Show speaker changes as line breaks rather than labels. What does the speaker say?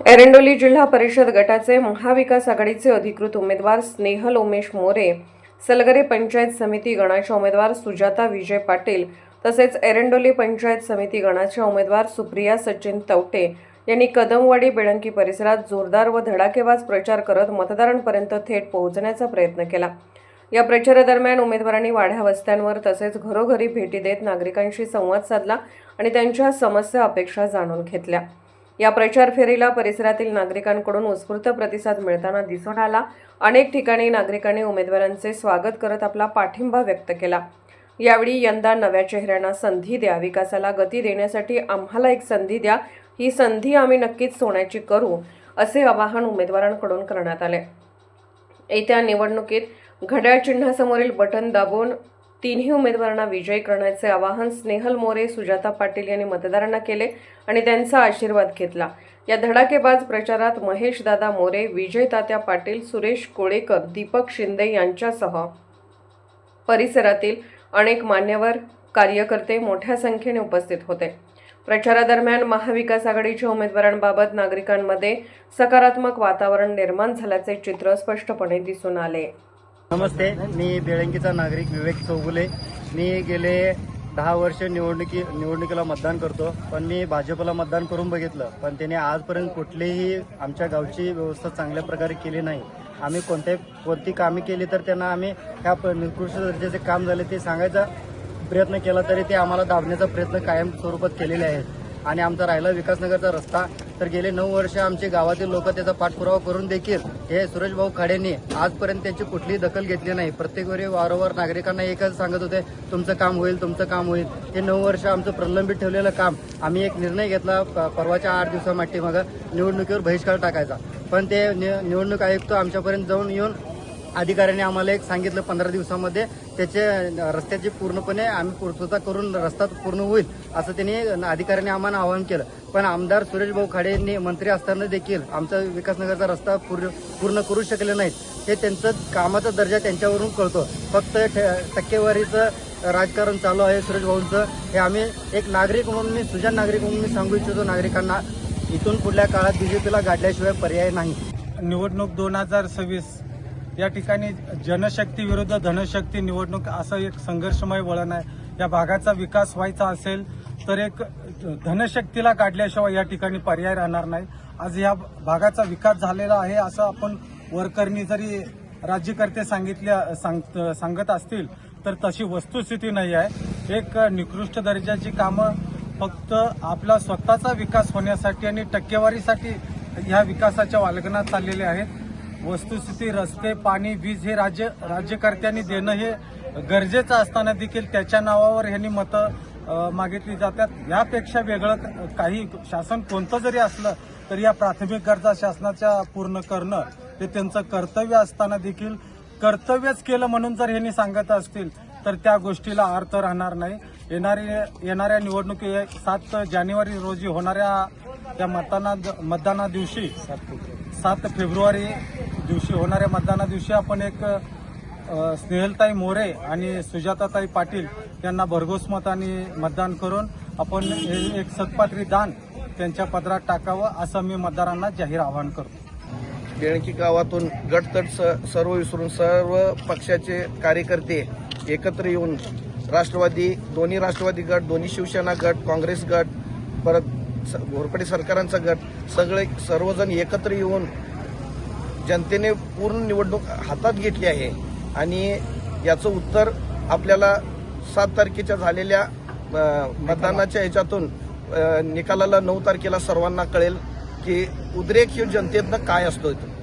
एरंडोली जिल्हा परिषद गटाचे महाविकास आघाडीचे अधिकृत उमेदवार स्नेहल उमेश मोरे सलगरे पंचायत समिती गणाच्या उमेदवार सुजाता विजय पाटील तसेच एरंडोली पंचायत समिती गणाच्या उमेदवार सुप्रिया सचिन तवटे यांनी कदमवाडी बेळंकी परिसरात जोरदार व धडाकेबाज प्रचार करत मतदारांपर्यंत थेट पोहोचण्याचा प्रयत्न केला. या प्रचारादरम्यान उमेदवारांनी वाढ्या वस्त्यांवर तसेच घरोघरी भेटी देत नागरिकांशी संवाद साधला आणि त्यांच्या समस्या अपेक्षा जाणून घेतल्या. या प्रचार फेरीला परिसरातील नागरिकांकडून उत्स्फूर्त प्रतिसाद मिळताना दिसून आला. अनेक ठिकाणी नागरिकांनी उमेदवारांचे स्वागत करत आपला पाठिंबा व्यक्त केला. यावेळी यंदा नव्या चेहऱ्यांना संधी द्या विकासाला गती देण्यासाठी आम्हाला एक संधी द्या ही संधी आम्ही नक्कीच सोन्याची करू असे आवाहन उमेदवारांकडून करण्यात आले. येत्या निवडणुकीत घड्याळ चिन्हासमोरील बटन दाबून तिन्ही उमेदवारांना विजयी करण्याचे आवाहन स्नेहल मोरे सुजाता पाटील यांनी मतदारांना केले आणि त्यांचा आशीर्वाद घेतला. या धडाकेबाज प्रचारात महेश दादा मोरे विजय तात्या पाटील सुरेश कोळेकर दीपक शिंदे यांच्यासह परिसरातील अनेक मान्यवर कार्यकर्ते मोठ्या संख्येने उपस्थित होते. प्रचारादरम्यान महाविकास आघाडीच्या उमेदवारांबाबत नागरिकांमध्ये सकारात्मक वातावरण निर्माण झाल्याचे चित्र स्पष्टपणे दिसून आले.
नमस्ते मी बेळंकीचा नागरिक विवेक चौगुले. मी गेले दहा वर्ष निवडणुकी निवडणुकीला मतदान करतो पण मी भाजपला मतदान करून बघितलं पण त्याने आजपर्यंत कुठलीही आमच्या गावची व्यवस्था चांगल्या प्रकारे केली नाही. आम्ही कोणत्याही कोणती कामे केली तर त्यांना आम्ही ह्या प- निकृष्ट दर्जाचे काम झाले ते सांगायचा प्रयत्न केला तरी ते आम्हाला दाबण्याचा प्रयत्न कायम स्वरूपात केलेले आहेत. आणि आमचा राहिला विकासनगरचा रस्ता. तर गेले नऊ वर्ष आमचे गावातील लोक त्याचा पाठपुरावा करून देखील हे सुरेश भाऊ खाडेंनी आजपर्यंत त्यांची कुठलीही दखल घेतली नाही. प्रत्येक वेळी वारंवार नागरिकांना एकच सांगत होते तुमचं काम होईल तुमचं काम होईल. हे नऊ वर्ष आमचं प्रलंबित ठेवलेलं काम आम्ही एक निर्णय घेतला प- परवाच्या आठ दिवसामाठी मग निवडणुकीवर बहिष्कार टाकायचा. पण ते निवडणूक आयुक्त आमच्यापर्यंत जाऊन येऊन अधिकाऱ्यांनी आम्हाला एक सांगितलं पंधरा दिवसामध्ये. त्याचे रस्त्याची पूर्णपणे आम्ही पूर्तता करून रस्ता पूर्ण होईल असं त्यांनी अधिकाऱ्यांनी आम्हाला आवाहन केलं. पण आमदार सुरेश भाऊ खाडे यांनी मंत्री असताना देखील आमचा विकासनगरचा रस्ता पूर्ण पूर्ण करू शकले नाहीत. हे त्यांचं कामाचा दर्जा त्यांच्यावरून कळतो. फक्त टक्केवारीचं राजकारण चालू आहे सुरेश भाऊंचं. हे आम्ही एक नागरिक म्हणून मी सुजन नागरिक म्हणून मी सांगू इच्छितो नागरिकांना इथून पुढल्या काळात बीजेपीला गाडल्याशिवाय पर्याय नाही.
निवडणूक दोन हजार सव्वीस या ठिकाणी जनशक्ती विरुद्ध धनशक्ती निवडणूक असं एक संघर्षमय वळण आहे. या भागाचा विकास व्हायचा असेल तर एक धनशक्तीला काढल्याशिवाय या ठिकाणी पर्याय राहणार नाही. आज या भागाचा विकास झालेला आहे असं आपण वरकरणी जरी राज्यकर्ते सांगितल्या सांगत सांगत असतील तर तशी वस्तुस्थिती नाही आहे. एक निकृष्ट दर्जाची कामं फक्त आपला स्वतःचा विकास होण्यासाठी आणि टक्केवारीसाठी ह्या विकासाच्या वालगनात चाललेले आहेत. वस्तुस्थिती रस्ते पाणी वीज हे राज्य राज्यकर्त्यांनी देणं हे गरजेचं असताना देखील त्याच्या नावावर ह्यांनी मतं मागितली जातात. यापेक्षा वेगळं काही शासन कोणतं जरी असलं तरी या प्राथमिक गरजा शासनाच्या पूर्ण करणं हे त्यांचं कर्तव्य असताना देखील कर्तव्यच केलं म्हणून जर ह्यांनी सांगत असतील तर त्या गोष्टीला अर्थ राहणार नाही. येणारी येणाऱ्या निवडणुकी सात जानेवारी रोजी होणाऱ्या त्या मतदाना मतदाना दिवशी सात फेब्रुवारी दिवशी होणाऱ्या मतदाना दिवशी आपण एक स्नेहलताई मोरे आणि सुजाताताई पाटील यांना भरघोस मताने मतदान करून आपण एक सत्पात्री दान त्यांच्या पदरात टाकावं असं मी मतदारांना जाहीर आवाहन करतो.
बेळकी गावातून गटतट स- सर्व विसरून सर्व पक्षाचे कार्यकर्ते एकत्र येऊन राष्ट्रवादी दोन्ही राष्ट्रवादी गट दोन्ही शिवसेना गट काँग्रेस गट परत घोरपडे सरकारांचा गट सगळे सर्वजण एकत्र येऊन जनतेने पूर्ण निवडणूक हातात घेतली आहे. आणि याचं उत्तर आपल्याला सात तारखेच्या झालेल्या मतदानाच्या ह्याच्यातून निकालाला नऊ तारखेला सर्वांना कळेल की उद्रेक ही जनतेतनं काय असतो इथं